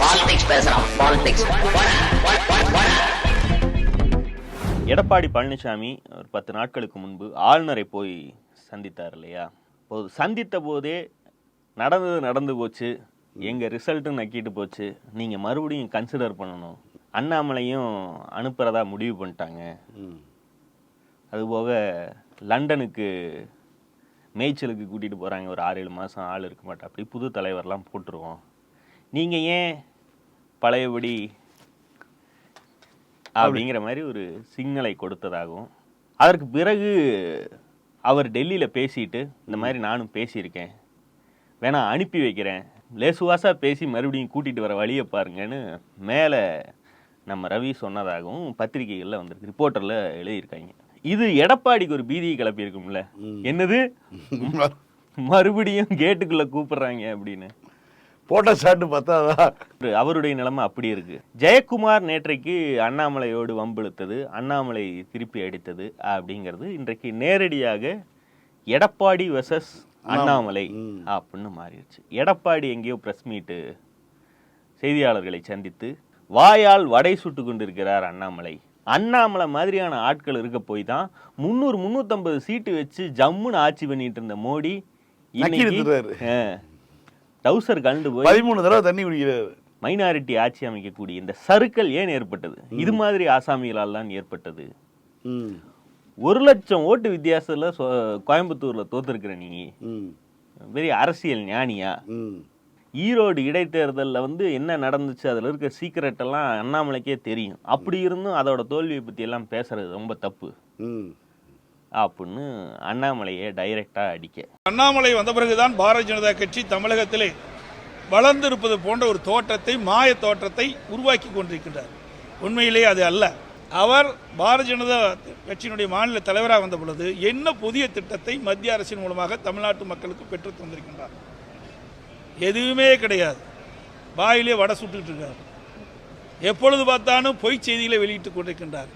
Politics பேசுறான் politics Edappadi Palaniswami ஒரு பத்து நாட்களுக்கு முன்பு ஆளுநரை போய் சந்தித்தார் இல்லையா? போது சந்தித்த போதே நடந்தது நடந்து போச்சு. எங்க ரிசல்ட்டும் நக்கிட்டு போச்சு. நீங்க மறுபடியும் கன்சிடர் பண்ணணும். அண்ணாமலையும் அனுப்புறதா முடிவு பண்ணிட்டாங்க. அதுபோக லண்டனுக்கு மேய்ச்சலுக்கு கூட்டிட்டு போறாங்க. ஒரு ஆறு ஏழு மாசம் ஆள் இருக்க மாட்டா. அப்படி புது தலைவர்லாம் போட்டுருவோம். நீங்க ஏன் பழையபடி அப்படிங்கிற மாதிரி ஒரு சிக்னலை கொடுத்ததாகவும் அதற்கு பிறகு அவர் டெல்லியில் பேசிட்டு இந்த மாதிரி நானும் பேசியிருக்கேன் வேணா அனுப்பி வைக்கிறேன் லேசுவாசாக பேசி மறுபடியும் கூட்டிகிட்டு வர வழியை பாருங்கன்னு மேலே நம்ம ரவி சொன்னதாகவும் பத்திரிகைகளில் வந்திருக்கு ரிப்போர்ட்டரில் எழுதியிருக்காங்க. இது எடப்பாடிக்கு ஒரு பீதியை கிளப்பியிருக்கும்ல. என்னது? மறுபடியும் கேட்டுக்குள்ளே கூப்பிடுறாங்க அப்படின்னு. போட்ட ஷாட்டு பார்த்தாதா அவருடைய நிலைமை அப்படி இருக்கு. ஜெயக்குமார் நேற்றைக்கு அண்ணாமலையோடு வம்பிழுத்தது அண்ணாமலை திருப்பி அடித்தது அப்படிங்கிறது இன்றைக்கு நேரடியாக எடப்பாடி வெசஸ் அண்ணாமலை. அப்படின்னு மாறிடுச்சு. எடப்பாடி எங்கேயோ பிரஸ் மீட்டு செய்தியாளர்களை சந்தித்து வாயால் வடை சுட்டு கொண்டிருக்கிறார் அண்ணாமலை. அண்ணாமலை மாதிரியான ஆட்கள் இருக்க போய் தான் முந்நூறு முந்நூற்றம்பது சீட்டு வச்சு ஜம்முன்னு ஆட்சி பண்ணிட்டு இருந்த மோடி இன்னைக்கு. டவுசர் கலந்து போய் பதிமூணு தடவை தண்ணி குடிக்கிறாரு மைனாரிட்டி ஆட்சி அமைக்கக்கூடிய இந்த சறுக்கல் ஏன் ஏற்பட்டது? இது மாதிரி ஆசாமிகளால் தான் ஏற்பட்டது. ஒரு லட்சம் ஓட்டு வித்தியாசத்துல கோயம்புத்தூர்ல தோத்துருக்கிற நீ. பெரிய அரசியல் ஞானியா? ஈரோடு இடைத்தேர்தல்ல வந்து என்ன நடந்துச்சு? அதுல இருக்க சீக்கிரட் எல்லாம் அண்ணாமலைக்கே தெரியும். அப்படி இருந்தும் அதோட தோல்வியை பத்தி எல்லாம் பேசுறது ரொம்ப தப்பு. அப்படின்னு அண்ணாமலையை டைரக்டா அடிக்க. அண்ணாமலை வந்த பிறகுதான் பாரதிய ஜனதா கட்சி தமிழகத்திலே வளர்ந்திருப்பது போன்ற ஒரு தோற்றத்தை மாய தோற்றத்தை உருவாக்கி கொண்டிருக்கின்றார். உண்மையிலே அது அல்ல. அவர் பாரதிய ஜனதா கட்சியினுடைய மாநில தலைவராக வந்த பொழுது என்ன புதிய திட்டத்தை மத்திய அரசின் மூலமாக தமிழ்நாட்டு மக்களுக்கு பெற்று தந்திருக்கின்றார்? எதுவுமே கிடையாது. வாயிலே வடை சுட்டுட்டு இருக்கார். எப்பொழுது பார்த்தாலும் பொய் செய்திகளை வெளியிட்டுக் கொண்டிருக்கின்றார்.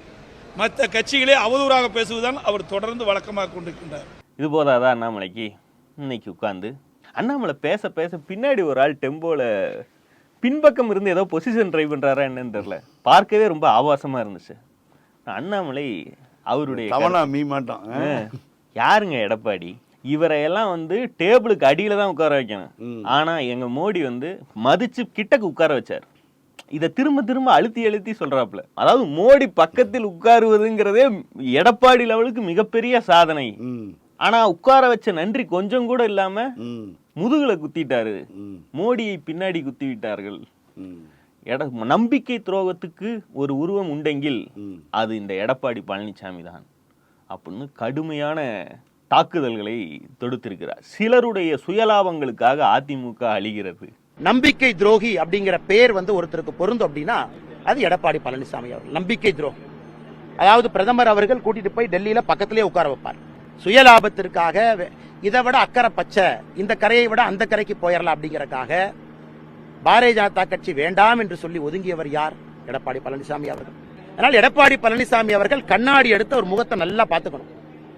மற்ற கட்சிகளே அவதூறாக பேசுவதுதான் அவர் தொடர்ந்து வழக்கமாக கொண்டிருக்கின்றார். இது போதாதா அண்ணாமலைக்கு இன்னைக்கு உட்காந்து அண்ணாமலை பேச பேச பின்னாடி ஒரு ஆள் டெம்போல பின்பக்கம் இருந்து ஏதோ பொசிஷன் ட்ரை பண்றாரா என்னன்னு தெரியல. பார்க்கவே ரொம்ப ஆபாசமா இருந்துச்சு. அண்ணாமலை அவருடைய தவணா மீ மாட்டான். ஆ, யாருங்க எடப்பாடி? இவரை எல்லாம் வந்து டேபிளுக்கு அடியில தான் உட்கார வைக்கணும். ஆனா எங்க மோடி வந்து மதிச்சு கிட்டக்கு உட்கார வச்சார். இதை திரும்ப திரும்ப அழுத்தி அழுத்தி சொல்றாப்புல. அதாவது மோடி பக்கத்தில் உட்காருவதுங்கிறதே எடப்பாடி லெவலுக்கு மிகப்பெரிய சாதனை. ஆனா உட்கார வச்ச நன்றி கொஞ்சம் கூட இல்லாம முதுகுல குத்திட்டாரு. மோடியை பின்னாடி குத்தி விட்டார்கள் எட நம்பிக்கை துரோகத்துக்கு ஒரு உருவம் உண்டெங்கில். அது இந்த எடப்பாடி பழனிசாமி தான். அப்படின்னு கடுமையான தாக்குதல்களை தொடுத்திருக்கிறார். சிலருடைய சுயலாபங்களுக்காக அதிமுக அழிகிறது. நம்பிக்கை துரோகி அப்படிங்கிற பெயர் வந்து ஒருத்தருக்கு பொருந்தும் அப்படின்னா அது எடப்பாடி பழனிசாமி அவர்கள். நம்பிக்கை துரோகி. அதாவது பிரதமர் அவர்கள் கூட்டிட்டு போய் டெல்லியில பக்கத்திலே உட்கார வைப்பார். சுயலாபத்திற்காக இதை விட அக்கறை பச்சை. இந்த கரையை விட அந்த கரைக்கு போயிடலாம் அப்படிங்கறக்காக பாரதிய ஜனதா கட்சி வேண்டாம் என்று சொல்லி ஒதுங்கியவர் யார்? எடப்பாடி பழனிசாமி அவர்கள். அதனால் எடப்பாடி பழனிசாமி அவர்கள் கண்ணாடி எடுத்து ஒரு முகத்தை நல்லா பார்த்துக்கணும்.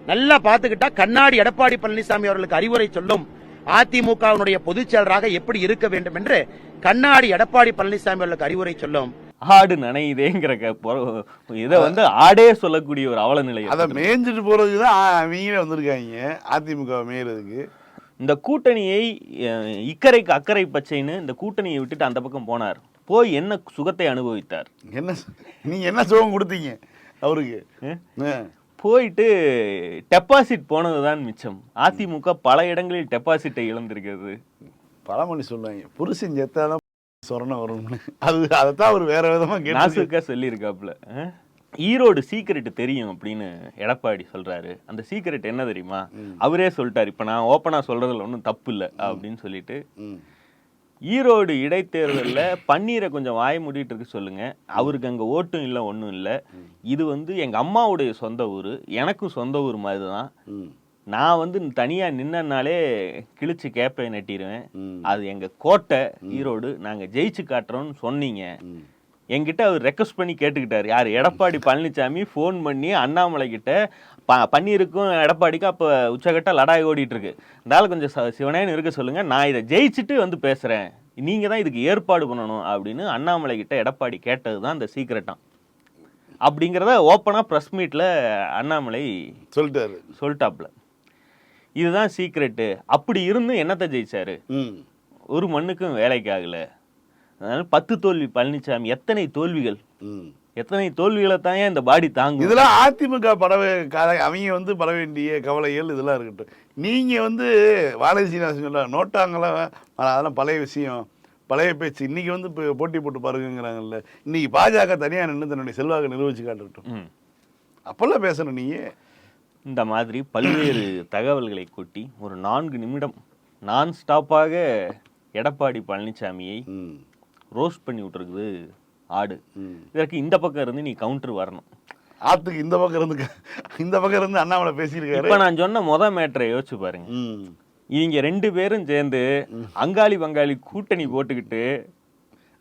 நல்லா பார்த்துக்கிட்டா கண்ணாடி எடப்பாடி பழனிசாமி அவர்களுக்கு அறிவுரை சொல்லும் அதிமுகவினுடைய பொதுச் செயலராக எப்படி இருக்க வேண்டும் என்று கண்ணாடி எடப்பாடி பழனிசாமி அவர்களுக்கு அறிவுரை சொல்லும். ஆடு நனையுதேங்கிற இதை வந்து ஆடே சொல்லக்கூடிய ஒரு அவல நிலை அதை. மேய்ஞ்சிட்டு போறதுக்கு தான் அவங்களே வந்திருக்காங்க. அதிமுக மேயறதுக்கு. இந்த கூட்டணியை இக்கரைக்கு அக்கறை பச்சைன்னு இந்த கூட்டணியை விட்டுட்டு அந்த பக்கம் போனார். போய் என்ன சுகத்தை அனுபவித்தார்? என்ன நீங்க என்ன சுகம் கொடுத்தீங்க அவருக்கு. போயிட்டு டெபாசிட் போனதுதான் மிச்சம். அதிமுக பல இடங்களில் டெபாசிட்டை இழந்திருக்கிறது. பழமொழி சொல்லுவாங்க புருஷன் செத்தாதான் சொரணம் வரும்னு. அது அதைத்தான் அவர் வேற விதமா கேட்டு சொல்லியிருக்காப்புல? ஈரோடு சீக்கிரட் தெரியும் அப்படின்னு எடப்பாடி சொல்றாரு. அந்த சீக்கிரட் என்ன தெரியுமா? அவரே சொல்லிட்டாரு இப்ப நான் ஓப்பனா சொல்றதுல ஒன்றும் தப்பு இல்லை. அப்படின்னு சொல்லிட்டு. ஈரோடு இடைத்தேர்தல்ல பன்னீரை கொஞ்சம் வாய மூடிட்டு இருக்க சொல்லுங்க. அவருக்கு அங்க ஓட்டும் இல்லை ஒன்றும் இல்லை. இது வந்து எங்க அம்மாவுடைய சொந்த ஊர். எனக்கும் சொந்த ஊர் மாதிரி தான். நான் வந்து தனியா நின்னனாலே கிழிச்சு கேப்பை நட்டிடுவேன். அது எங்க கோட்டை ஈரோடு நாங்க ஜெயிச்சு காட்டுறோம்னு சொன்னீங்க. என்கிட்ட அவர் ரெக்வஸ்ட் பண்ணி கேட்டுக்கிட்டாரு. யார்? எடப்பாடி பழனிசாமி ஃபோன் பண்ணி அண்ணாமலை கிட்ட ப பன்னீருக்கும் எடப்பாடிக்கும் அப்போ உச்சகட்ட லடாய் ஓடிட்டு இருக்கு இந்த ஆள் கொஞ்சம் சிவனேன்னு இருக்க சொல்லுங்க. நான் இதை ஜெயிச்சுட்டு வந்து பேசுறேன். நீங்க தான் இதுக்கு ஏற்பாடு பண்ணணும் அப்படின்னு அண்ணாமலை கிட்ட எடப்பாடி கேட்டது தான் இந்த சீக்கிரட்டாம் அப்படிங்கிறத ஓப்பனாக ப்ரெஸ் மீட்டில் அண்ணாமலை சொல்லிட்டாரு. சொல்லிட்டாப்ல இதுதான் சீக்ரெட்டு அப்படி இருந்தும் என்னத்தை ஜெயிச்சாரு? ஒரு மண்ணுக்கும் வேலைக்கு ஆகல. அதனால பத்து தோல்வி பழனிசாமி எத்தனை தோல்விகள்? எத்தனை தோல்விகளை தான் இந்த பாடி தாங்கும்? இதெல்லாம் அதிமுக பட அவங்க வந்து பட வேண்டிய கவலைகள் இதெல்லாம் இருக்கட்டும். நீங்க வந்து வாழை சீனிவாசன் சொல்றாங்க நோட்டாங்களாம் அதெல்லாம் பழைய விஷயம். பழைய பேச்சு. இன்னைக்கு வந்து இப்போ போட்டி போட்டு பாருங்கிறாங்கல்ல இன்னைக்கு பாஜக தனியா நின்று தன்னுடைய செல்வாக்கை நிரூபிச்சு காட்டட்டும். ம். அப்பெல்லாம் பேசணும் நீங்க இந்த மாதிரி பல்வேறு தகவல்களை கொட்டி ஒரு நான்கு நிமிடம் நான் ஸ்டாப்பாக எடப்பாடி பழனிசாமியை ரோஸ்ட் பண்ணி விட்டுருக்குது ஆடு. இதற்கு இந்த பக்கம் இருந்து நீ கவுண்டர் வரணும். ஆத்துக்கு இந்த பக்கம் இருந்து இந்த பக்கம் இருந்து அண்ணாமலை பேசியிருக்காரு. இப்ப நான் சொன்ன முத மேட்டரை யோசிச்சு பாருங்க. இவங்க ரெண்டு பேரும் சேர்ந்து அங்காளி பங்காளி கூட்டணி போட்டுக்கிட்டு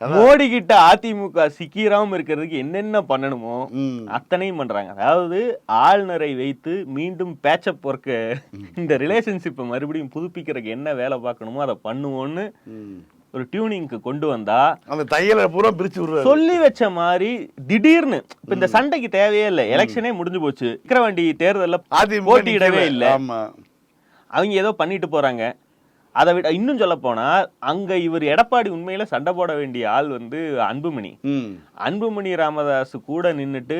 மோடி கிட்ட அதிமுக சிக்கிராம இருக்கிறதுக்கு என்னென்ன பண்ணணுமோ அத்தனையும் பண்றாங்க. அதாவது ஆளுநரை வைத்து மீண்டும் பேச்சப் ஒர்க்க இந்த ரிலேஷன்ஷிப்பை மறுபடியும் புதுப்பிக்கிறதுக்கு என்ன வேலை பார்க்கணுமோ அதை பண்ணுவோன்னு ஒரு டியூனிங்க்கு கொண்டு வந்தா அந்த தையலை பூரா பிரிச்சு விடுறாரு. சொல்லி வச்ச மாதிரி திடீர்னு இப்ப இந்த சண்டைக்கு தேவையே இல்லை. எலெக்ஷனே முடிஞ்சு போச்சு. விக்கிரவாண்டி தேர்தல்ல போட்டியிடவே. இல்லை. அவங்க ஏதோ பண்ணிட்டு போறாங்க. அதை விட இன்னும் சொல்ல போனா அங்க இவர் எடப்பாடி உண்மையில சண்டை போட வேண்டிய ஆள் வந்து அன்புமணி. அன்புமணி ராமதாஸ் கூட நின்னுட்டு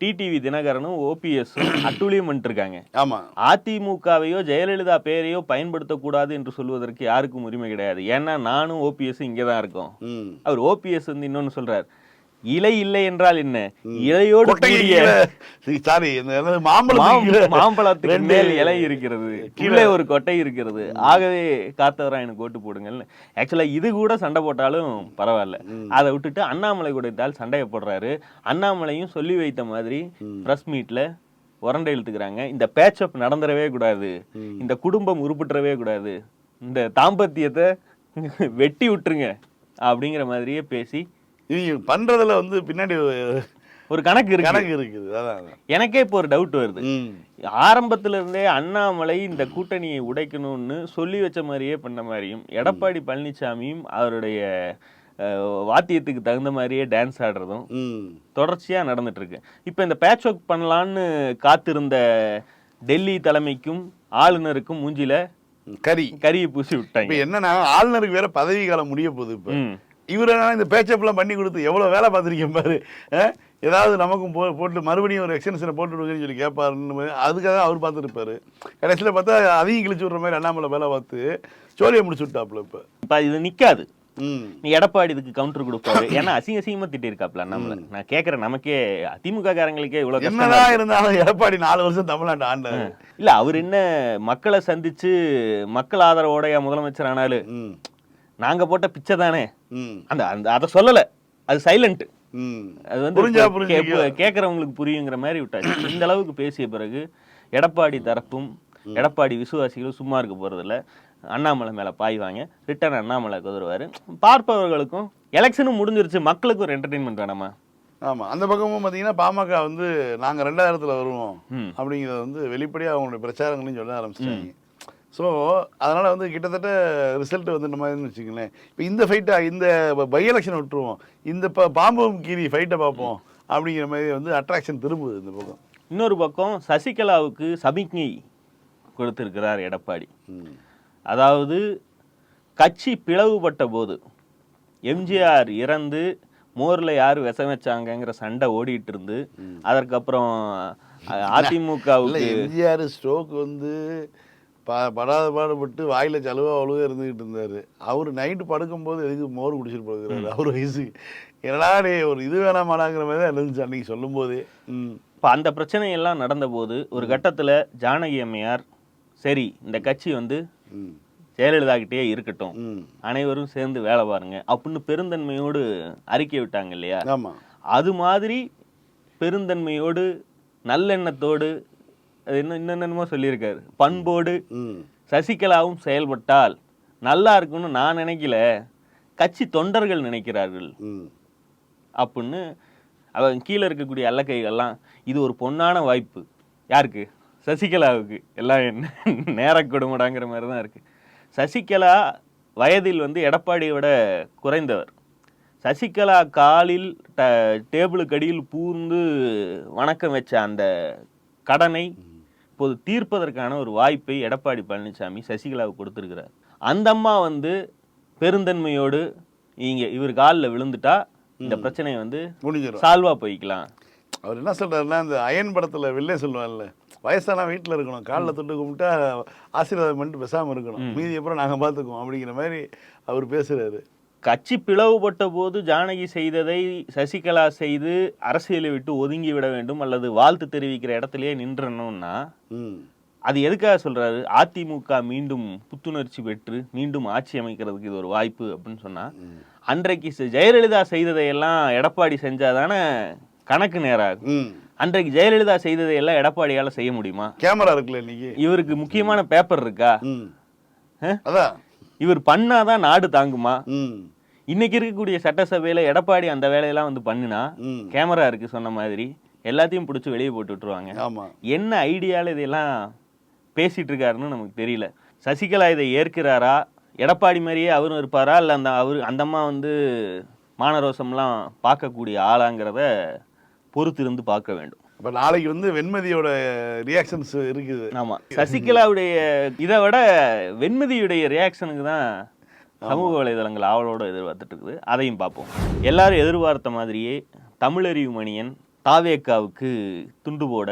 டிடிவி தினகரனும் ஓபிஎஸும் அட்டூழியம் பண்ணிட்டு இருக்காங்க ஆமா. அதிமுகவையோ ஜெயலலிதா பெயரையோ பயன்படுத்தக்கூடாது என்று சொல்வதற்கு யாருக்கும் உரிமை கிடையாது. ஏன்னா நானும் ஓபிஎஸ் இங்கே தான் இருக்கோம். அவர் ஓபிஎஸ் வந்து இன்னொன்னு சொல்றார். இலை இல்லை என்றால் என்ன? இலையோடு சாரி மாம்பழத்துக்கு மேல் இலை இருக்கிறது. கீழே. ஒரு கொட்டை இருக்கிறது. ஆகவே காத்தவரா எனக்கு ஓட்டு போடுங்கள்னு ஆக்சுவலா இது கூட சண்டை போட்டாலும் பரவாயில்ல. அதை விட்டுட்டு அண்ணாமலை கூட இருந்தால் சண்டையை போடுறாரு. அண்ணாமலையும் சொல்லி வைத்த மாதிரி பிரஸ் மீட்ல உரண்டை இழுத்துக்கிறாங்க. இந்த பேச்சப் நடந்துடவே கூடாது. இந்த குடும்பம் உருப்பிட்டுறவே கூடாது. இந்த தாம்பத்தியத்தை வெட்டி விட்டுருங்க அப்படிங்கிற மாதிரியே பேசி இவங்க பண்றதுல வந்து பின்னாடி ஒரு கணக்கு இருக்கு. கணக்கு இருக்குது. அதான். எனக்கே இப்போ ஒரு டவுட் வருது. ஆரம்பத்துல இருந்தே அண்ணாமலை இந்த கூட்டணியை உடைக்கணும்னு சொல்லி வச்ச மாதிரியே பண்ண மாதிரியும் எடப்பாடி பழனிசாமியும் அவருடைய வாத்தியத்துக்கு தகுந்த மாதிரியே டான்ஸ் ஆடுறதும் தொடர்ச்சியா நடந்துட்டு இருக்கு இப்போ இந்த பேட்ச் ஒர்க் பண்ணலான்னு காத்திருந்த டெல்லி தலைமைக்கும் ஆளுநருக்கும் மூஞ்சில கறி. கரியை பூசி இப்ப விட்டாங்க என்னன்னா ஆளுநருக்கு வேற பதவி காலம் முடிய போகுது இப்ப. ம். இவர் என்னன்னா இந்த பேச்சப்லாம் பண்ணி கொடுத்து எவ்வளவு வேலை பார்த்திருக்கேன் பாரு? ஏதாவது நமக்கும் போ போட்டு மறுபடியும் ஒரு எக்ஸ்டென்ஷனை போட்டு விடுங்கன்னு சொல்லி கேட்பாருன்னு அதுக்காக அவர் பார்த்துருப்பாரு. கடைசியில் பார்த்தா அதையும் கிழிச்சு விடுற மாதிரி அண்ணாமலை வேலை பார்த்து சோழியை முடிச்சு விட்டாப்புல இப்ப. இப்ப இது நிக்காது. ம். நீ எடப்பாடி இதுக்கு கவுண்டர் கொடுப்பாரு. ஏன்னா அசிங்க அசிங்கமா திட்டிருக்காப்ல அண்ணாமலை. நான் கேக்குறேன் நமக்கே திமுக காரங்களுக்கே இவ்வளவு. என்னதான் இருந்தாலும் எடப்பாடி நாலு வருஷம் தமிழ்நாட்டு ஆண்டாரு. இல்ல அவர் என்ன மக்களை சந்திச்சு மக்கள் ஆதரவோடைய முதலமைச்சர் ஆனாலு ம். நாங்க போட்ட பிச்சை தானே. அந்த அந்த அதை சொல்லல. அது சைலண்ட் அது வந்து. கேட்கறவங்களுக்கு புரியுங்கிற மாதிரி விட்டாச்சு. இந்த அளவுக்கு பேசிய பிறகு எடப்பாடி தரப்பும் எடப்பாடி விசுவாசிகளும் சும்மா இருக்க போறதில்ல. அண்ணாமலை மேல பாய்வாங்க ரிட்டர்ன் அண்ணாமலை குதிருவாரு. பார்ப்பவர்களுக்கும் எலெக்ஷனும் முடிஞ்சிருச்சு. மக்களுக்கு ஒரு என்டர்டைன்மெண்ட் வேணாமா? ஆமா. அந்த பக்கமும் பார்த்தீங்கன்னா பாமக வந்து நாங்க ரெண்டாயிரத்துல வருவோம். அப்படிங்கிறத வந்து வெளிப்படையாக அவங்களுடைய பிரச்சாரங்களையும் சொல்ல ஆரம்பிச்சிட்டாங்க. ஸோ அதனால வந்து கிட்டத்தட்ட ரிசல்ட் வந்து நம்ம வச்சுக்கங்களேன். இப்போ இந்த ஃபைட்டை இந்த பை எலெக்ஷன் விட்டுருவோம். இந்த ப பாம்பும் கீரி ஃபைட்டை பார்ப்போம். அப்படிங்கிற மாதிரி வந்து அட்ராக்ஷன் திரும்புது இந்த பக்கம். இன்னொரு பக்கம் சசிகலாவுக்கு சமிக்ஞை கொடுத்திருக்கிறார் எடப்பாடி. அதாவது கட்சி பிளவுபட்ட போது எம்ஜிஆர் இறந்து மோர்ல யார் விஷம் வச்சாங்கங்கிற சண்டை ஓடிட்டு இருந்து அதற்கப்புறம் அதிமுகவுக்கு எம்ஜிஆர் ஸ்ட்ரோக் வந்து ப படாத பாடுபட்டு வாயில சலுவா அவ்வளோ இருந்துகிட்டு இருந்தாரு. அவர் நைட்டு படுக்கும்போது எதுக்கு மோர் குடிச்சிட்டு போகிறாரு அவர் வயசு என்னடா டேய் ஒரு இது வேணாமாடாங்கிற மாதிரி தான் இருந்துச்சு அன்னைக்கு சொல்லும் போதே ம். இப்போ அந்த பிரச்சனை எல்லாம் நடந்தபோது ஒரு கட்டத்துல ஜானகி அம்மையார் சரி இந்த கட்சி வந்து ம். ஜெயலலிதா கிட்டே இருக்கட்டும் அனைவரும் சேர்ந்து வேலை பாருங்க. அப்படின்னு பெருந்தன்மையோடு அறிக்கை விட்டாங்க இல்லையா? ஆமா. அது மாதிரி பெருந்தன்மையோடு நல்லெண்ணத்தோடு அது என்ன என்னென்னமோ சொல்லியிருக்காரு. பண்போடு சசிகலாவும் செயல்பட்டால் நல்லா இருக்கும்னு நான் நினைக்கல. கட்சி தொண்டர்கள் நினைக்கிறார்கள். அப்படின்னு அவன் கீழே இருக்கக்கூடிய அல்லக்கைகள்லாம் இது ஒரு பொன்னான வாய்ப்பு. யாருக்கு? சசிகலாவுக்கு. எல்லாம் என்ன நேர கொடுமடாங்கிற மாதிரி தான் இருக்கு. சசிகலா வயதில் வந்து எடப்பாடியை விட குறைந்தவர். சசிகலா காலில் ட டேபிளுக்கு அடியில் பூந்து வணக்கம் வச்ச அந்த கடனை இப்போது தீர்ப்பதற்கான ஒரு வாய்ப்பை எடப்பாடி பழனிசாமி சசிகலாவுக்கு கொடுத்துருக்கிறார். அந்த அம்மா வந்து பெருந்தன்மையோடு இங்க இவர் காலில் விழுந்துட்டா இந்த பிரச்சனையை வந்து சால்வா போய்க்கலாம். அவர் என்ன சொல்றாருன்னா இந்த அயன் படத்துல வெளிலே சொல்லுவார்ல வயசானா வீட்டில் இருக்கணும் காலில் தொட்டு கும்பிட்டா ஆசீர்வாதம் பண்ணிட்டு பேசாமல் இருக்கணும் மீதி அப்புறம் நாங்கள் பார்த்துக்குவோம் அப்படிங்கிற மாதிரி அவர் பேசுறாரு. கட்சி பிளவுபட்ட போது ஜானகி செய்ததை சசிகலா செய்து அரசியலை விட்டு ஒதுங்கி விட வேண்டும் அல்லது வாழ்த்து தெரிவிக்கிற இடத்திலேயே நின்றணும்னா அது எதுக்காக சொல்றாரு? அதிமுக மீண்டும் புத்துணர்ச்சி பெற்று மீண்டும் ஆட்சி அமைக்கிறதுக்கு இது ஒரு வாய்ப்பு அப்படின்னு சொன்னா அன்றைக்கு ஜெயலலிதா செய்ததையெல்லாம் எடப்பாடி செஞ்சாதானே கணக்கு நேராகும். அன்றைக்கு ஜெயலலிதா செய்ததையெல்லாம் எடப்பாடியால செய்ய முடியுமா? கேமரா இருக்குல்ல இன்னைக்கு? இவருக்கு முக்கியமான பேப்பர் இருக்கா? அதான். இவர் பண்ணாதான் நாடு தாங்குமா? இன்னைக்கு இருக்கக்கூடிய சட்டசபையில எடப்பாடி அந்த வேலையெல்லாம் வந்து பண்ணுனா கேமரா இருக்கு சொன்ன மாதிரி எல்லாத்தையும் பிடிச்சி வெளியே போட்டு விட்டுருவாங்க. ஆமா. என்ன ஐடியால இதெல்லாம் பேசிட்டு இருக்காருன்னு நமக்கு தெரியல. சசிகலா இதை ஏற்கிறாரா? எடப்பாடி மாதிரியே அவரும் இருப்பாரா? இல்லை அந்த அவர் அந்த அம்மா வந்து மானரோசம்லாம் பார்க்கக்கூடிய ஆளாங்கிறத பொறுத்து இருந்து பார்க்க வேண்டும். அப்ப நாளைக்கு வந்து வெண்மதியோட ரியாக்ஷன்ஸ் இருக்குது. ஆமா. சசிகலாவுடைய இதை விட வெண்மதியுடைய ரியாக்ஷனுக்கு தான் சமூக வலைதளங்கள் ஆவலோட எதிர்பார்த்துட்டு இருக்குது. அதையும் பார்ப்போம். எல்லாரும் எதிர்பார்த்த மாதிரியே தமிழறிவு மணியன் தாவேக்காவுக்கு துண்டு போட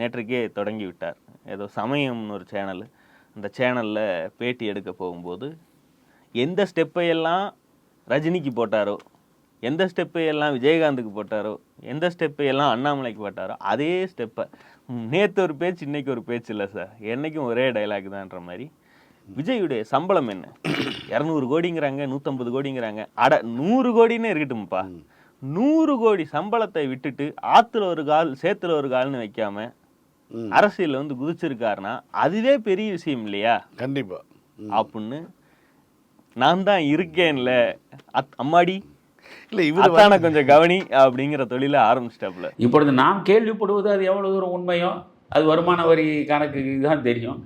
நேற்றைக்கே தொடங்கி விட்டார். ஏதோ சமயம்னு ஒரு சேனல் அந்த சேனலில் பேட்டி எடுக்க போகும்போது எந்த ஸ்டெப்பை எல்லாம் ரஜினிக்கு போட்டாரோ எந்த ஸ்டெப்பை எல்லாம் விஜயகாந்துக்கு போட்டாரோ எந்த ஸ்டெப்பை எல்லாம் அண்ணாமலைக்கு போட்டாரோ அதே ஸ்டெப்பை நேற்று ஒரு பேச்சு இன்னைக்கு ஒரு பேச்சு இல்லை சார் என்னைக்கும் ஒரே டைலாக் தான்ற மாதிரி. விஜயுடைய சம்பளம் என்ன? இரநூறு கோடிங்கிறாங்க நூற்றம்பது கோடிங்கிறாங்க. அட நூறு கோடின்னு இருக்கட்டும்ப்பா. நூறு கோடி சம்பளத்தை விட்டுட்டு ஆத்துல ஒரு கால் சேத்துல ஒரு கால்னு வைக்காம ம். அரசியல்ல வந்து குதிச்சிருக்காருன்னா அதுவே பெரிய விஷயம் இல்லையா? கண்டிப்பா. அப்படின்னு நான் தான் இருக்கேன்ல. அத்- அம்மாடி இல்ல இவர் அத்தான கொஞ்சம் கவனி அப்படிங்கிற தொழில ஆரம்பிச்சிட்டாப்புல. இப்பொழுது நாம் கேள்விப்படுவது அது எவ்வளவு தூரம் உண்மையோ அது வருமான வரி கணக்கு தான் தெரியும்.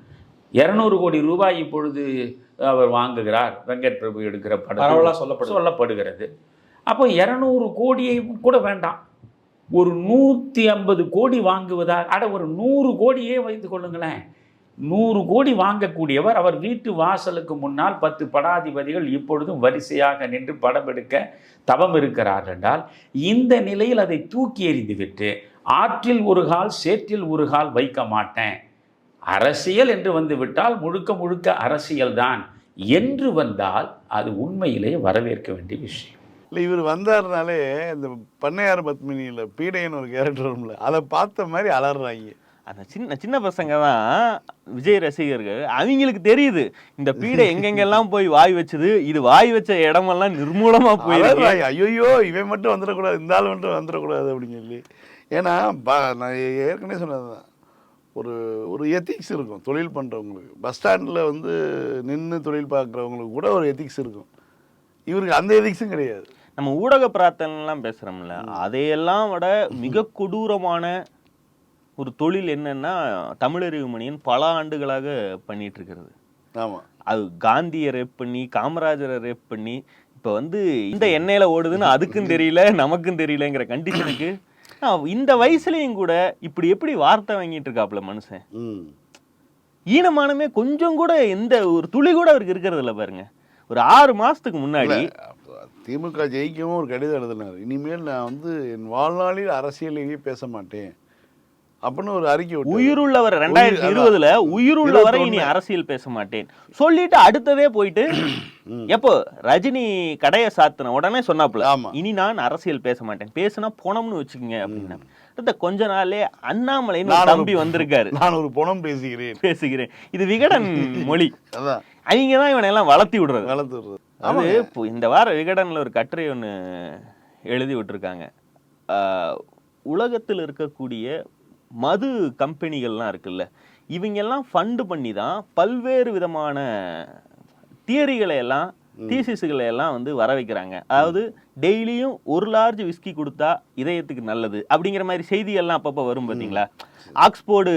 இரநூறு கோடி ரூபாய் இப்பொழுது அவர் வாங்குகிறார் வெங்கட் பிரபு எடுக்கிற படம் சொல்லப்படுது. சொல்லப்படுகிறது. அப்போ இரநூறு கோடியை கூட வேண்டாம். ஒரு நூற்றி ஐம்பது கோடி வாங்குவதா அட ஒரு நூறு கோடியே வைத்துக் கொள்ளுங்களேன். நூறு கோடி வாங்கக்கூடியவர் அவர் வீட்டு வாசலுக்கு முன்னால் பத்து படாதிபதிகள் இப்பொழுதும் வரிசையாக நின்று படம் எடுக்க தவம் இருக்கிறார் என்றால் இந்த நிலையில் அதை தூக்கி எறிந்துவிட்டு ஆற்றில் ஒரு கால் சேற்றில் ஒரு கால் வைக்க மாட்டேன். அரசியல் என்று வந்துவிட்டால் முழுக்க முழுக்க அரசியல்தான் என்று வந்தால் அது உண்மையிலேயே வரவேற்க வேண்டிய விஷயம். இல்லை இவர் வந்தாருனாலே இந்த பண்ணையார் பத்மினியில் பீடையன் ஒரு கேரக்டர் வரும்ல அதை பார்த்த மாதிரி அலறாங்க. அந்த சின்ன சின்ன பசங்க தான் விஜய் ரசிகர்கள். அவங்களுக்கு தெரியுது இந்த பீடை எங்கெங்கெல்லாம் போய் வாய் வச்சது இது வாய் வச்ச இடமெல்லாம் நிர்மூலமா போயிருக்கு. ஐயோ இவன் மட்டும் வந்துடக்கூடாது இந்த ஆள் மட்டும் வந்துடக்கூடாது அப்படின்னு சொல்லி. ஏன்னா நான் ஏற்கனவே சொன்னதுதான். ஒரு ஒரு எத்திக்ஸ் இருக்கும் தொழில் பண்ணுறவங்களுக்கு பஸ் ஸ்டாண்டில் வந்து நின்று தொழில் பார்க்குறவங்களுக்கு கூட ஒரு எத்திக்ஸ் இருக்கும். இவருக்கு அந்த எத்திக்ஸும் கிடையாது. நம்ம ஊடக பிரார்த்தனைலாம் பேசுறோம்ல அதையெல்லாம் விட மிக கொடூரமான ஒரு தொழில் என்னன்னா தமிழறிவு மணியன் பல ஆண்டுகளாக பண்ணிட்டு இருக்கிறது ஆமாம் அது காந்தியை ரேப் பண்ணி காமராஜரை ரேப் பண்ணி இப்போ வந்து இந்த எண்ணெயில ஓடுதுன்னு அதுக்கும் தெரியல நமக்கும் தெரியலங்கிற கண்டிஷனுக்கு இந்த வயசுலயும் கூட இப்படி எப்படி வார்த்தை வாங்கிட்டு இருக்காப்புல மனுஷன்? ஈனமானமே கொஞ்சம் கூட எந்த ஒரு துளி கூட அவருக்கு இருக்கிறது இல்ல பாருங்க. ஒரு ஆறு மாசத்துக்கு முன்னாடி திமுக ஜெயிக்கவும் ஒரு கடிதம் எழுதினார். இனிமேல் நான் வந்து என் வாழ்நாளில் அரசியலையே பேச மாட்டேன். அப்படின்னு ஒரு அறிக்கை. உயிருள்ளவர் ரெண்டாயிரத்தி. இருபதுல உயிருள்ளவரை இனி. அரசியல் பேச மாட்டேன். சொல்லிட்டு அடுத்ததே போயிட்டு எப்போ? ரஜினி கடையை சாத்தின உடனே சொன்னாப்புல. இனி நான் அரசியல் பேச மாட்டேன். பேசுனா போனோம்னு வச்சுக்கோங்க அப்படின்னா. அடுத்த கொஞ்ச நாளே ஒரு- தம்பி வந்திருக்காரு. நான் ஒரு பணம் பேசுகிறேன். பேசுகிறேன். இது விகடன் மொழி. அவங்க தான் இவனை எல்லாம் வளர்த்தி விடுறது. வளர்த்து விடுறது. அது இப்போ இந்த வாரம் விகடனில் ஒரு கட்டுரை ஒன்று எழுதி விட்டுருக்காங்க. உலகத்தில் இருக்கக்கூடிய மது கம்பெனிகள்லாம் இருக்குல்ல இவங்கெல்லாம் ஃபண்டு பண்ணி தான் பல்வேறு விதமான தியரிகளை எல்லாம் தீசிஸுகளை எல்லாம் வந்து வர வைக்கிறாங்க. அதாவது டெய்லியும் ஒரு லார்ஜ் விஸ்கி கொடுத்தா இதயத்துக்கு நல்லது அப்படிங்கிற மாதிரி செய்திகள்லாம் அப்பப்போ வரும் பார்த்தீங்களா? ஆக்ஸ்போர்டு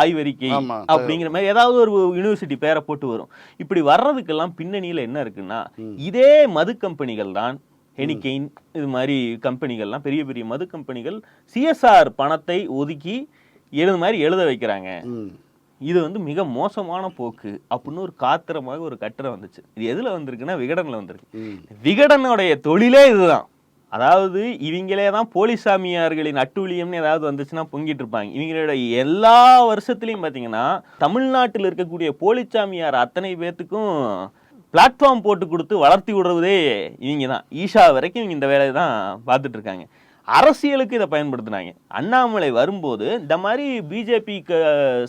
ஆய்வறிக்கை. அப்படிங்கிற மாதிரி ஏதாவது ஒரு யூனிவர்சிட்டி பேரை போட்டு வரும். இப்படி வர்றதுக்கெல்லாம் பின்னணியில் என்ன இருக்குன்னா இதே மது கம்பெனிகள் தான் ஹெனிகெயின் இது மாதிரி கம்பெனிகள்லாம் பெரிய பெரிய மது கம்பெனிகள் சிஎஸ்ஆர் பணத்தை ஒதுக்கி எழுது மாதிரி எழுத வைக்கிறாங்க. இது வந்து மிக மோசமான போக்கு அப்படின்னு ஒரு காத்திரமாக ஒரு கட்டுரை வந்துச்சு. இது எதுல வந்திருக்குன்னா விகடன்ல வந்திருக்கு. விகடனுடைய தொழிலே இதுதான். அதாவது இவங்களே தான் போலீஸ் சாமியார்களின் அட்டூழியம்னு ஏதாவது வந்துச்சுன்னா பொங்கிட்டு இருப்பாங்க. இவங்களோட எல்லா வருஷத்துலையும் பார்த்தீங்கன்னா தமிழ்நாட்டில் இருக்கக்கூடிய போலீஸ் சாமியார் அத்தனை பேர்த்துக்கும் பிளாட்ஃபார்ம் போட்டு கொடுத்து வளர்த்தி விடுறதே இவங்க தான் ஈஷா வரைக்கும் இவங்க இந்த வேலையை தான் பார்த்துட்டு இருக்காங்க அரசியலுக்கு இதை பயன்படுத்துனாங்க. அண்ணாமலை வரும்போது இந்த மாதிரி பிஜேபி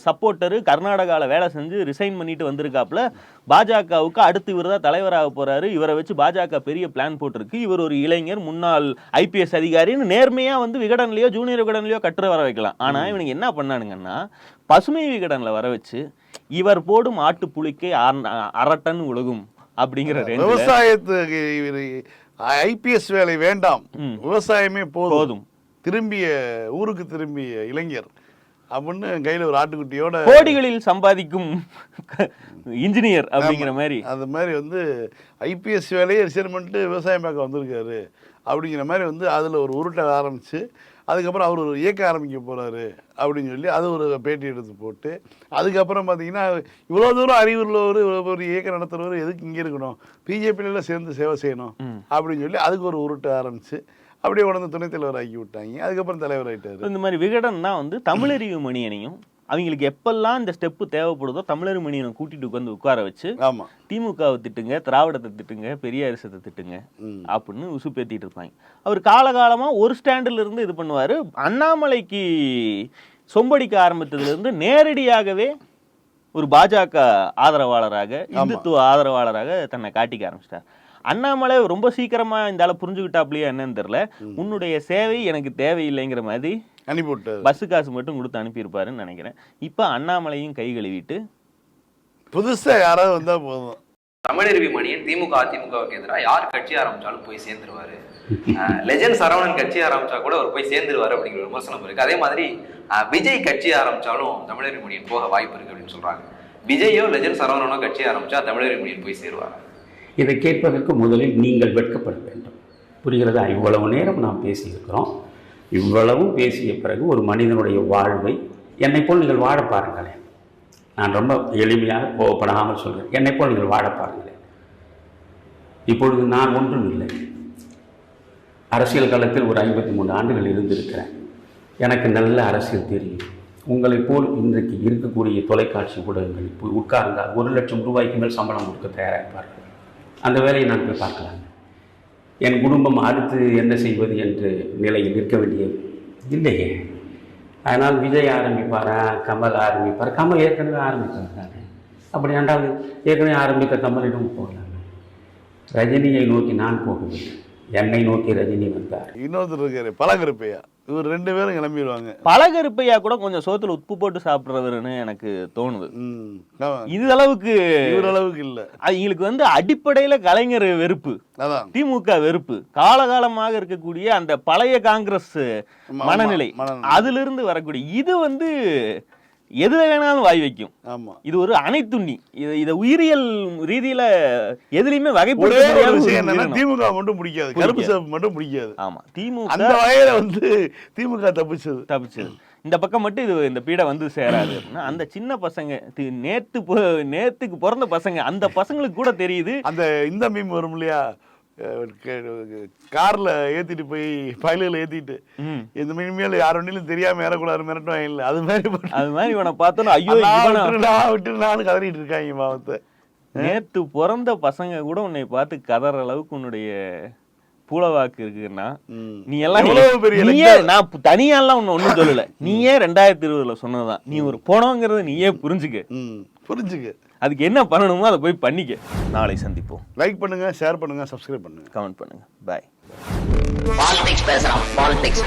சப்போர்ட்டரு கர்நாடகாவில் வேலை செஞ்சு ரிசைன் பண்ணிட்டு வந்திருக்காப்புல பாஜகவுக்கு அடுத்து இவர் தான் தலைவராக போறாரு. இவரை வச்சு பாஜக பெரிய பிளான் போட்டிருக்கு. இவர் ஒரு இளைஞர் முன்னாள் ஐபிஎஸ் அதிகாரின்னு நேர்மையா வந்து விகடன்லயோ ஜூனியர் விகடன்லயோ கட்டுரை வர வைக்கலாம். ஆனா இவனுக்கு என்ன பண்ணானுங்கன்னா பசுமை விகடன்ல வர வச்சு இவர் போடும் ஆட்டு புளிக்கை அர- அரட்டன் உலகும். அப்படிங்கிற விவசாயத்துக்கு ஐபிஎஸ் வேலை வேண்டாம். விவசாயமே போதும். போதும். திரும்பிய ஊருக்கு திரும்பிய இளைஞர். அப்படின்னு கையில ஒரு ஆட்டுக்குட்டியோட கோடிகளில் சம்பாதிக்கும் இன்ஜினியர் அப்படிங்கிற மாதிரி. அந்த மாதிரி வந்து ஐபிஎஸ் வேலையை ரிசைன் பண்ணிட்டு விவசாயம் பார்க்க வந்திருக்காரு. அப்படிங்கிற மாதிரி வந்து அதில் ஒரு உருட்டை ஆரம்பிச்சு அதுக்கப்புறம் அவர் ஒரு இயக்கம் ஆரம்பிக்க போறாரு அப்படின்னு சொல்லி அது ஒரு பேட்டி எடுத்து போட்டு அதுக்கப்புறம் பார்த்தீங்கன்னா இவ்வளோ தூரம் அறிவுள்ளவர் இவ்வளோ ஒரு இயக்கம் நடத்துறவர் எதுக்கு இங்கே இருக்கணும்? பிஜேபியில சேர்ந்து சேவை செய்யணும் அப்படின்னு சொல்லி அதுக்கு ஒரு உருட்டு ஆரம்பிச்சு அப்படியே உடனே துணைத் தலைவர் ஆக்கி விட்டாங்க. அதுக்கப்புறம் தலைவர் ஆயிட்டாரு இந்த மாதிரி விகடன் தான் வந்து தமிழறிவு மணியனையும் அவங்களுக்கு எப்பெல்லாம் இந்த ஸ்டெப்பு தேவைப்படுதோ தமிழறிவு மணியனை கூட்டிட்டு உட்காந்து உட்கார வச்சு ஆமா. திமுகவை திட்டுங்க திராவிடத்தை திட்டுங்க பெரியாரிசத்தை திட்டுங்க ம். அப்படின்னு உசுப்பேத்திட்டு இருப்பாங்க. அவர் காலகாலமா ஒரு ஸ்டாண்டில் இருந்து இது பண்ணுவாரு. அண்ணாமலைக்கு சொம்படிக்க ஆரம்பித்ததுல இருந்து நேரடியாகவே ஒரு பாஜக ஆதரவாளராக இந்துத்துவ ஆதரவாளராக தன்னை காட்டிக்க ஆரம்பிச்சிட்டார். அண்ணாமலை ரொம்ப சீக்கிரமா இந்த ஆளை புரிஞ்சுக்கிட்டாப்லையா என்னன்னு தெரியல. உன்னுடைய சேவை எனக்கு தேவையில்லைங்கிற மாதிரி அனுப்பி விட்டாரு. பஸ் காசு மட்டும் கொடுத்து அனுப்பியிருப்பாருன்னு நினைக்கிறேன். இப்போ அண்ணாமலையும் கை கழுவிட்டு புதுசா யாராவது வந்தா போதும். தமிழருவி மணியன் திமுக அதிமுகவுக்கு எதிராக யார் கட்சி ஆரம்பிச்சாலும் போய் சேர்ந்துருவாரு. லெஜண்ட் சரவணன் கட்சி ஆரம்பிச்சா கூட அவர் போய் சேர்ந்துருவாரு அப்படிங்கிற ஒரு விமர்சனம் இருக்கு. அதே மாதிரி விஜய் கட்சி ஆரம்பிச்சாலும் தமிழருவி மணியன் போக வாய்ப்பு இருக்கு அப்படின்னு சொல்றாங்க. விஜயோ லெஜண்ட் சரவணனோ கட்சி ஆரம்பிச்சா தமிழருவி மணியன் போய் சேருவாங்க இதை கேட்பதற்கு முதலில் நீங்கள் வெட்கப்பட வேண்டும். புரிகிறதா? இவ்வளவு நேரம் நாம் பேசியிருக்கிறோம். இவ்வளவும் பேசிய பிறகு ஒரு மனிதனுடைய வாழ்வை என்னை போல் நீங்கள் வாழ பாருங்களேன். நான் ரொம்ப எளிமையாக கோவப்படாமல் சொல்கிறேன். என்னை போல் நீங்கள் வாழ பாருங்களேன். இப்பொழுது நான் ஒன்றும் இல்லை. அரசியல் காலத்தில் ஒரு ஐம்பத்தி மூணு ஆண்டுகள் இருந்திருக்கிறேன். எனக்கு நல்ல அரசியல் தெரியும். உங்களைப் போல் இன்றைக்கு இருக்கக்கூடிய தொலைக்காட்சி ஊடகங்கள் இப்போ உட்கார்ந்தால் ஒரு லட்சம் ரூபாய்க்கு மேல் சம்பளம் கொடுக்க தயாராக இருப்பார்கள். அந்த வேலையை நான் போய் பார்க்கலாம். என் குடும்பம் அடுத்து என்ன செய்வது என்று நிலையில் நிற்க வேண்டிய இல்லையே. அதனால் விஜய் ஆரம்பிப்பாரா கமல் ஆரம்பிப்பார்? கமல் ஏற்கனவே ஆரம்பித்தார் அப்படி ரெண்டாவது ஏற்கனவே ஆரம்பித்த கமலிடம் போகலாம். ரஜினியை நோக்கி நான் போகவில்லை. என்னை நோக்கி ரஜினி வந்தார். இன்னொருத்தர் இருக்கிற பழகருப்பையா இவர் ரெண்டு பேரும் கிளம்பிடுவாங்க பழகருப்பையா கூட கொஞ்சம் சோத்துல உப்பு போட்டு சாப்பிட்றவருன்னு எனக்கு தோணுது. இது அளவுக்கு இவர் அளவுக்கு இல்ல அவங்களுக்கு வந்து அடிப்படையில கலைஞர் வெறுப்பு திமுக வெறுப்பு காலகாலமாக இருக்கக்கூடிய அந்த பழைய காங்கிரஸ் மனநிலை. அதிலிருந்து வரக்கூடிய இது வந்து எதுல வேணாலும் வாய் வைக்கும். ஆமா. இது ஒரு அனைத்துண்ணி இது இத உயிரியல் ரீதியில எதுலயுமே உயிரினம். திமுக மட்டும் பிடிக்காது. கருப்பு சிவப்பு மட்டும் பிடிக்காது. ஆமா. திமுக அந்த வகையில வந்து திமுக தப்பிச்சது. தப்பிச்சது. இந்த பக்கம் மட்டும் இது இந்த பீடை வந்து சேராது. அப்படின்னா அந்த சின்ன பசங்க நேத்து நேத்துக்கு பிறந்த பசங்க அந்த பசங்களுக்கு கூட தெரியுது. அந்த இந்த மீம் வரும் இல்லையா? கார்ல ஏத்திட்டு போய் பயலுகளை ஏத்திட்டு ம். இந்த இனிமேல் யார் வண்டியிலும் தெரியாம ஏறக்கூடாது மிரட்டுவாங்க இல்ல. அது மாதிரி அது மாதிரி இவனை பார்த்தோன்னா ஐயோ இவனா? விட்டுருடா, விட்டுருடான்னு கதறிட்டு இருக்காங்க பாவத்தை நேத்து பிறந்த பசங்க கூட உன்னை பார்த்து கதற அளவுக்கு உன்னுடைய பூலவாக்கு இருக்குன்னா. நீ எல்லாம் நீயே நான் தனியாலாம் உன்னை ஒண்ணும் சொல்லல. நீயே ரெண்டாயிரத்தி இருபதுல சொன்னதுதான். நீ ஒரு போனோங்கிறத நீயே புரிஞ்சுக்க. புரிஞ்சுக்க. அதுக்கு என்ன பண்ணணுமோ அதை போய் பண்ணிக்க. நாளை சந்திப்போம். லைக் பண்ணுங்க ஷேர் பண்ணுங்க சப்ஸ்கிரைப் பண்ணுங்க. கமெண்ட் பண்ணுங்க. பாய் பாலிடிக்ஸ் பேசுறான் பாலிடிக்ஸ்